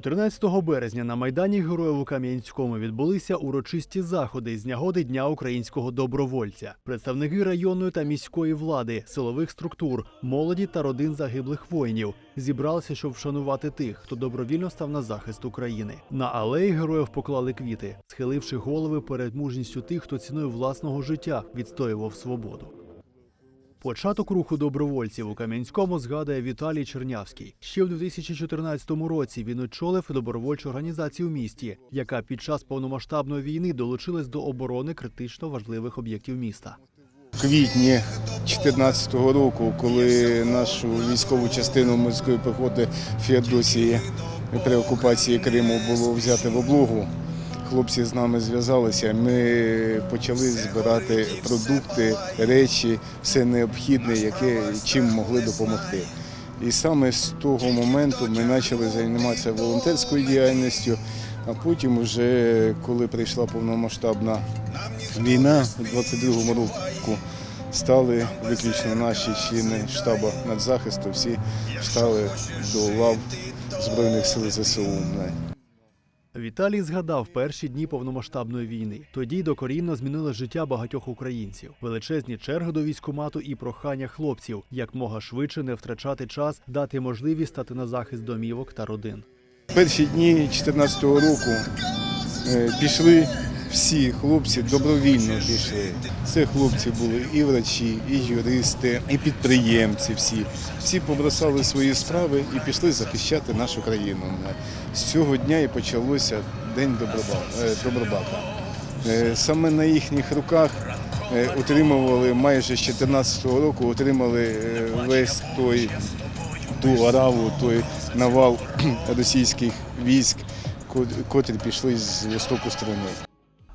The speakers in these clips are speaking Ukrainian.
14 березня на майдані Героїв у Кам'янському відбулися урочисті заходи з нагоди Дня українського добровольця. Представники районної та міської влади, силових структур, молоді та родин загиблих воїнів зібралися, щоб вшанувати тих, хто добровільно став на захист України. На алеї героїв поклали квіти, схиливши голови перед мужністю тих, хто ціною власного життя відстоював свободу. Початок руху добровольців у Кам'янському згадує Віталій Чернявський. Ще в 2014 році він очолив добровольчу організацію в місті, яка під час повномасштабної війни долучилась до оборони критично важливих об'єктів міста. В квітні 2014 року, коли нашу військову частину морської піхоти Феодосії при окупації Криму було взяти в облогу, хлопці з нами зв'язалися. Ми почали збирати продукти, речі, все необхідне, яке чим могли допомогти. І саме з того моменту ми почали займатися волонтерською діяльністю. А потім, вже коли прийшла повномасштабна війна у 22-му році, стали виключно наші члени штабу нацзахисту, всі стали до лав Збройних сил ЗСУ. Віталій згадав перші дні повномасштабної війни. Тоді докорінно змінило життя багатьох українців. Величезні черги до військкомату і прохання хлопців якмога швидше не втрачати час, дати можливість стати на захист домівок та родин. Перші дні 2014 року е, пішли всі хлопці, добровільно пішли. Це хлопці були і врачі, і юристи, і підприємці. Всі всі побросали свої справи і пішли захищати нашу країну. З цього дня і почалося День Доброба- е. Е, Саме на їхніх руках е, отримували майже з 2014 року, отримали е, весь той ту ораву, той навал російських військ, котрі пішли з востоку сторони.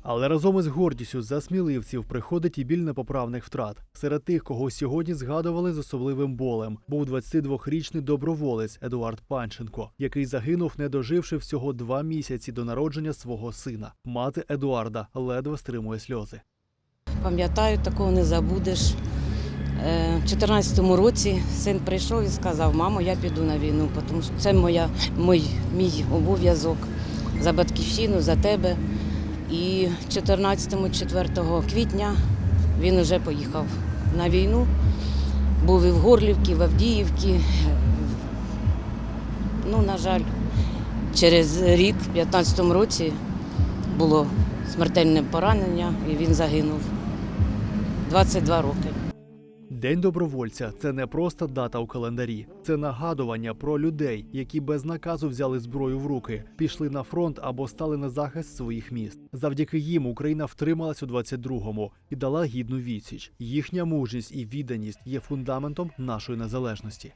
Але разом із гордістю за сміливців приходить і біль непоправних втрат. Серед тих, кого сьогодні згадували з особливим болем, був 22-річний доброволець Едуард Панченко, який загинув, не доживши всього два місяці до народження свого сина. Мати Едуарда ледве стримує сльози. Пам'ятаю, такого не забудеш. Е, В 2014 році син прийшов і сказав, мамо, я піду на війну, тому що це моя, мій, мій обов'язок за батьківщину, за тебе. І 14 4 квітня він вже поїхав на війну. Був і в Горлівці, в Авдіївці. Ну, на жаль, через рік, в 2015 році, було смертельне поранення, і він загинув. 22 роки. День добровольця це не просто дата у календарі, це нагадування про людей, які без наказу взяли зброю в руки, пішли на фронт або стали на захист своїх міст. Завдяки їм Україна втрималась у 22-му і дала гідну відсіч. Їхня мужність і відданість є фундаментом нашої незалежності.